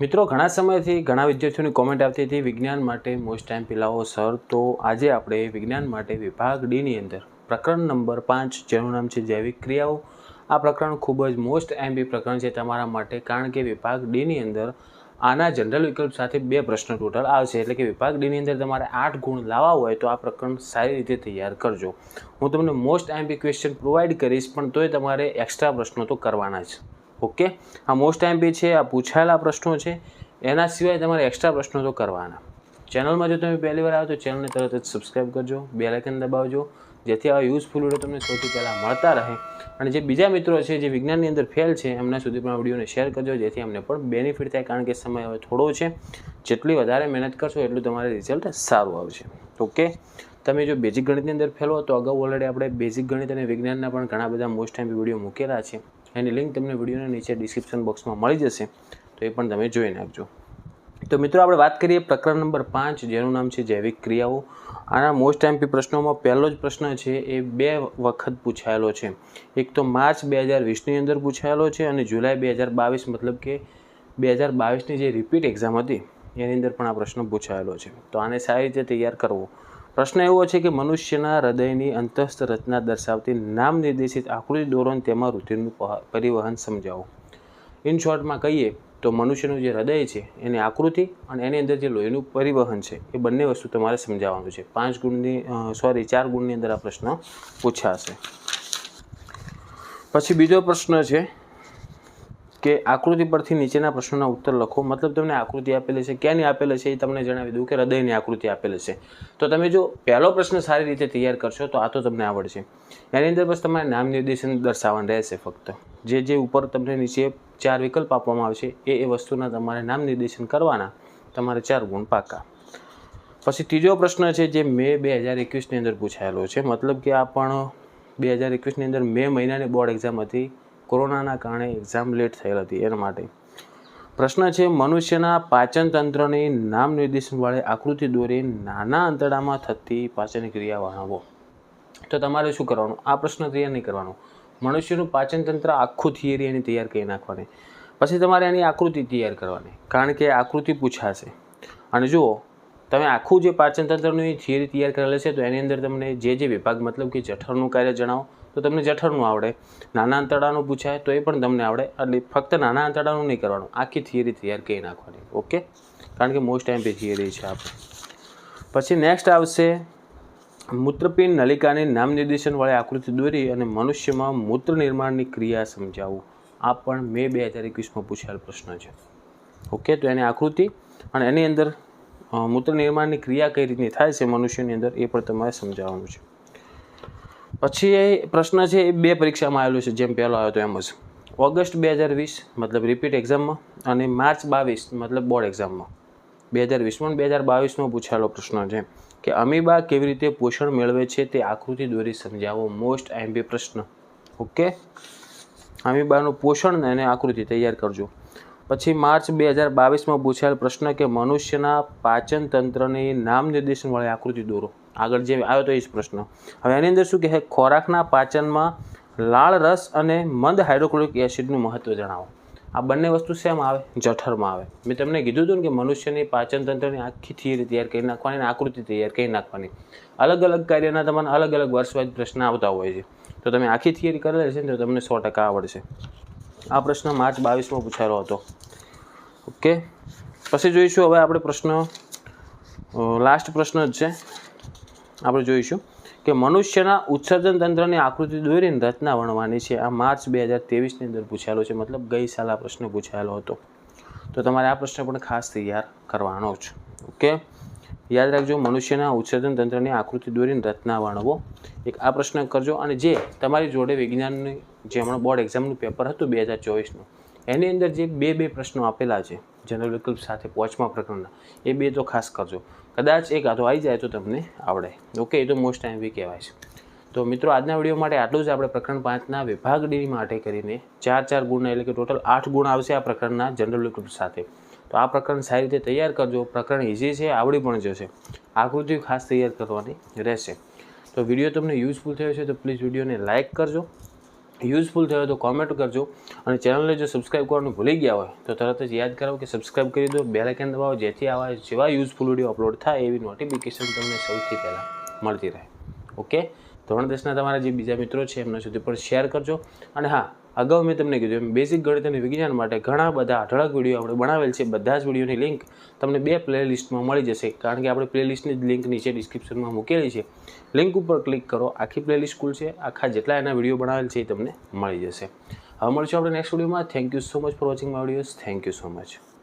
મિત્રો, ઘણા સમયથી ઘણા વિદ્યાર્થીઓની કોમેન્ટ આવતી હતી, વિજ્ઞાન માટે મોસ્ટ ટાઈમ પિલાવો સર તો આજે આપણે વિજ્ઞાન માટે વિભાગ ડીની અંદર પ્રકરણ નંબર પાંચ, જેનું નામ છે જૈવિક ક્રિયાઓ. આ પ્રકરણ ખૂબ જ મોસ્ટ એમ્પી પ્રકરણ છે તમારા માટે, કારણ કે વિભાગ ડીની અંદર આના જનરલ વિકલ્પ સાથે બે પ્રશ્ન ટોટલ આવશે. એટલે કે વિભાગ ડીની અંદર તમારે આઠ ગુણ લાવવા હોય તો આ પ્રકરણ સારી રીતે તૈયાર કરજો. હું તમને મોસ્ટ એમબી ક્વેશ્ચન પ્રોવાઈડ કરીશ, પણ તોય તમારે એક્સ્ટ્રા પ્રશ્નો તો કરવાના જ. ઓકે? આ મોસ્ટ ટાઈમ બી છે, આ પૂછાયેલા પ્રશ્નો છે. એના સિવાય તમારે એક્સ્ટ્રા પ્રશ્નો તો કરવાના. ચેનલમાં જો તમે પહેલી વાર આવો તો ચેનલને તરત જ સબસ્ક્રાઈબ કરજો બે લાઇકન દબાવજો, જેથી આવા યુઝફુલ વીડિયો તમને સૌથી પહેલાં મળતા રહે. અને જે બીજા મિત્રો છે, જે વિજ્ઞાનની અંદર ફેલ છે, એમના સુધી પણ આ વિડીયોને શેર કરજો, જેથી અમને પણ બેનિફિટ થાય, કારણ કે સમય હવે થોડો છે. જેટલી વધારે મહેનત કરશો, એટલું તમારે રિઝલ્ટ સારું આવશે. ઓકે? તમે જો બેઝિક ગણિતની અંદર ફેલો તો અગાઉ ઓલરેડી આપણે બેઝિક ગણિત અને વિજ્ઞાનના પણ ઘણા બધા મોસ્ટ ટાઈમ વીડિયો મૂકેલા છે. એની લિંક તમને વિડીયોના નીચે ડિસ્ક્રિપ્શન બોક્સમાં મળી જશે. તો એ પણ તમે જોઈ નાખજો તો મિત્રો, આપણે વાત કરીએ પ્રકરણ નંબર પાંચ, જેનું નામ છે જૈવિક ક્રિયાઓ. આના મોસ્ટ એમપી પ્રશ્નોમાં પહેલો જ પ્રશ્ન છે, એ બે વખત પૂછાયેલો છે. એક તો માર્ચ બે હજાર વીસની અંદર પૂછાયેલો છે અને જુલાઈ બે હજાર બાવીસ, મતલબ કે બે હજાર બાવીસની જે રિપીટ એક્ઝામ હતી, એની અંદર પણ આ પ્રશ્ન પૂછાયેલો છે. તો આને સારી રીતે તૈયાર કરવો. પ્રશ્ન એવો છે કે મનુષ્યના હૃદયની અંતસ્થ રચના દર્શાવતી નામ નિર્દેશિત આકૃતિ દોરો તેમાં રુધિરનું પરિવહન સમજાવો. ઇન શોર્ટમાં કહીએ તો મનુષ્યનું જે હૃદય છે, એની આકૃતિ અને એની અંદર જે લોહીનું પરિવહન છે, એ બંને વસ્તુ તમારે સમજાવવાનું છે. પાંચ ગુણની સોરી ચાર ગુણની અંદર આ પ્રશ્ન પૂછાશે. પછી બીજો પ્રશ્ન છે કે આકૃતિ પરથી નીચેના પ્રશ્નોના ઉત્તર લખો. મતલબ તમને આકૃતિ આપેલી છે, ક્યાંની આપેલી છે એ તમને જણાવી દઉં કે હૃદયની આકૃતિ આપેલી છે. તો તમે જો પહેલો પ્રશ્ન સારી રીતે તૈયાર કરશો તો આ તો તમને આવડશે. એની અંદર બસ તમારે નામ નિર્દેશન દર્શાવવાનું રહેશે ફક્ત. જે જે ઉપર તમને નીચે ચાર વિકલ્પ આપવામાં આવશે, એ એ વસ્તુના તમારે નામ નિર્દેશન કરવાના. તમારે ચાર ગુણ પાકા. પછી ત્રીજો પ્રશ્ન છે જે મે બે હજાર એકવીસની અંદર પૂછાયેલો છે. મતલબ કે આ પણ બે હજાર એકવીસની અંદર મે મહિનાની બોર્ડ એક્ઝામ હતી. કોરોનાના કારણે એક્ઝામ લેટ થયેલ હતી એના માટે. પ્રશ્ન છે, મનુષ્યના પાચન તંત્રની નામ નિર્દેશનવાળી આકૃતિ દોરી નાના અંતરામાં થતી પાચન ક્રિયા વર્ણવો. તો તમારે શું કરવાનું? આ પ્રશ્ન તૈયાર નહીં કરવાનો. મનુષ્યનું પાચન તંત્ર આખું થિયરી એની તૈયાર કરી નાખવાની. પછી તમારે એની આકૃતિ તૈયાર કરવાની. કારણ કે આકૃતિ પૂછાશે. અને જુઓ તમે આખું જે પાચન તંત્રનું થિયરી તૈયાર કરેલી છે, તો એની અંદર તમને જે જે વિભાગ મતલબ કે જઠરનું કાર્ય જણાવો, તો તમને જઠરનું આવડે. નાના અંતડાનું પૂછાય તો એ પણ તમને આવડે. એટલે ફક્ત નાના અંતડાનું નહીં કરવાનું, આખી થિયરી તૈયાર કરી નાખવાની, ઓકે? કારણ કે મોસ્ટ એમપી થિયરી છે આપણે. પછી નેક્સ્ટ આવશે, મૂત્રપિંડ નલિકાની નામ નિર્દેશનવાળી આકૃતિ દોરી અને મનુષ્યમાં મૂત્ર નિર્માણની ક્રિયા સમજાવવું આ પણ મે બે હજાર એકવીસમાં પૂછાયેલ પ્રશ્ન છે. ઓકે, તો એની આકૃતિ, અને એની અંદર મૂત્ર નિર્માણની ક્રિયા કઈ રીતની થાય છે મનુષ્યની અંદર એ પણ તમારે સમજાવવાનું છે. પછી એ પ્રશ્ન છે, એ બે પરીક્ષામાં આવેલું છે, જેમ પહેલો આવ્યો હતો એમ જ. ઓગસ્ટ બે હજાર વીસ, મતલબ રિપીટ એક્ઝામમાં અને માર્ચ બાવીસ, મતલબ બોર્ડ એક્ઝામમાં બે હજાર વીસમાં બે હજાર બાવીસમાં પૂછાયેલો પ્રશ્ન છે કે અમીબા કેવી રીતે પોષણ મેળવે છે તે આકૃતિ દોરી સમજાવો મોસ્ટ એમપી પ્રશ્ન. ઓકે? અમીબાનું પોષણ અને આકૃતિ તૈયાર કરજો. પછી માર્ચ બે હજાર બાવીસમાં પૂછાયેલ પ્રશ્ન કે મનુષ્યના પાચન તંત્રની નામ નિર્દેશન વાળી આકૃતિ દોરો. આગળ જે આવ્યો તો એ જ પ્રશ્ન. હવે એની અંદર શું કહે? ખોરાકના પાચનમાં લાળ રસ અને મંદ હાઇડ્રોક્લોરિક એસિડનું મહત્વ જણાવો. આ બંને વસ્તુ શેમાં આવે? જઠરમાં આવે. મેં તમને કીધું હતું કે મનુષ્યની પાચન તંત્રની આખી થિયરી તૈયાર કરી નાખવાની અને આકૃતિ તૈયાર કરી નાખવાની. અલગ અલગ કાર્યના તમને અલગ અલગ વર્ષવાઇઝ પ્રશ્ન આવતા હોય છે. તો તમે આખી થિયરી કરેલી છે તો તમને સો ટકા આવડશે. આ પ્રશ્ન માર્ચ બાવીસમાં પૂછાયેલો હતો. ઓકે? પછી જોઈશું હવે આપણે પ્રશ્ન લાસ્ટ પ્રશ્ન જ છે. આપણે જોઈશું કે મનુષ્યના ઉત્સર્જન તંત્રની આકૃતિ દોરીને રચના વણવાની છે. આ માર્ચ બે હજાર તેવીસની અંદર પૂછાયેલો છે, મતલબ ગઈ સાલ આ પ્રશ્ન પૂછાયેલો હતો. તો તમારે આ પ્રશ્ન પણ ખાસ તૈયાર કરવાનો જ. ઓકે? યાદ રાખજો, મનુષ્યના ઉત્સર્જન તંત્રની આકૃતિ દોરીને રચના વર્ણવો. એક આ પ્રશ્ન કરજો, અને જે તમારી જોડે વિજ્ઞાનની જે હમણાં બોર્ડ એક્ઝામનું પેપર હતું બે હજાર ચોવીસનું, એની અંદર જે બે બે પ્રશ્નો આપેલા છે, જનરલ વિકલ્પ સાથે પાંચમા પ્રકરણના, એ બે તો ખાસ કરજો. કદાચ એક આધો આવી જાય તો તમને આવડે. ઓકે એ તો મોસ્ટ ટાઈમ બી કહેવાય છે. તો મિત્રો, આજના વીડિયો માટે આટલું જ. આપણે પ્રકરણ પાંચના વિભાગ ડી માટે કરીને ચાર ચાર ગુણના એટલે કે ટોટલ આઠ ગુણ આવશે આ પ્રકરણના જનરલ વિકલ્પ સાથે. તો આ પ્રકરણ સારી રીતે તૈયાર કરજો. પ્રકરણ ઇઝી છે, આવડી પણ જશે. આકૃતિ ખાસ તૈયાર કરવાની રહેશે. તો વીડિયો તમને યુઝફુલ થયો છે તો પ્લીઝ વિડીયોને લાઇક કરજો. યુઝફુલ થયો તો કોમેન્ટ કરજો. અને ચેનલને જો સબસ્ક્રાઈબ કરવાનું ભૂલી ગયા હોય તો તરત જ યાદ કરાવો કે સબસ્ક્રાઈબ કરી દો. બે લાઇકન દબાવો જેથી આવા જેવા યુઝફુલ વીડિયો અપલોડ થાય એવી નોટિફિકેશન તમને સૌથી પહેલાં મળતી રહે. ઓકે ધોરણ દસના તમારા જે બીજા મિત્રો છે એમના સુધી પણ શેર કરજો. અને હા અગાઉ મેં તમને કીધું એમ બેઝિક ગણિત અને વિજ્ઞાન માટે ઘણા બધા અઢળક વીડિયો આપણે બનાવેલ છે. બધા જ વિડીયોની લિંક તમને બે પ્લેલિસ્ટમાં મળી જશે. કારણ કે આપણે પ્લેલિસ્ટની જ લિંક નીચે ડિસ્ક્રિપ્શનમાં મૂકેલી છે. લિંક ઉપર ક્લિક કરો. આખી પ્લેલિસ્ટ કુલ છે. આખા જેટલા એના વીડિયો બનાવેલ છે એ તમને મળી જશે. હવે મળશું આપણે નેક્સ્ટ વિડીયોમાં thank you so much for watching my videos thank you so much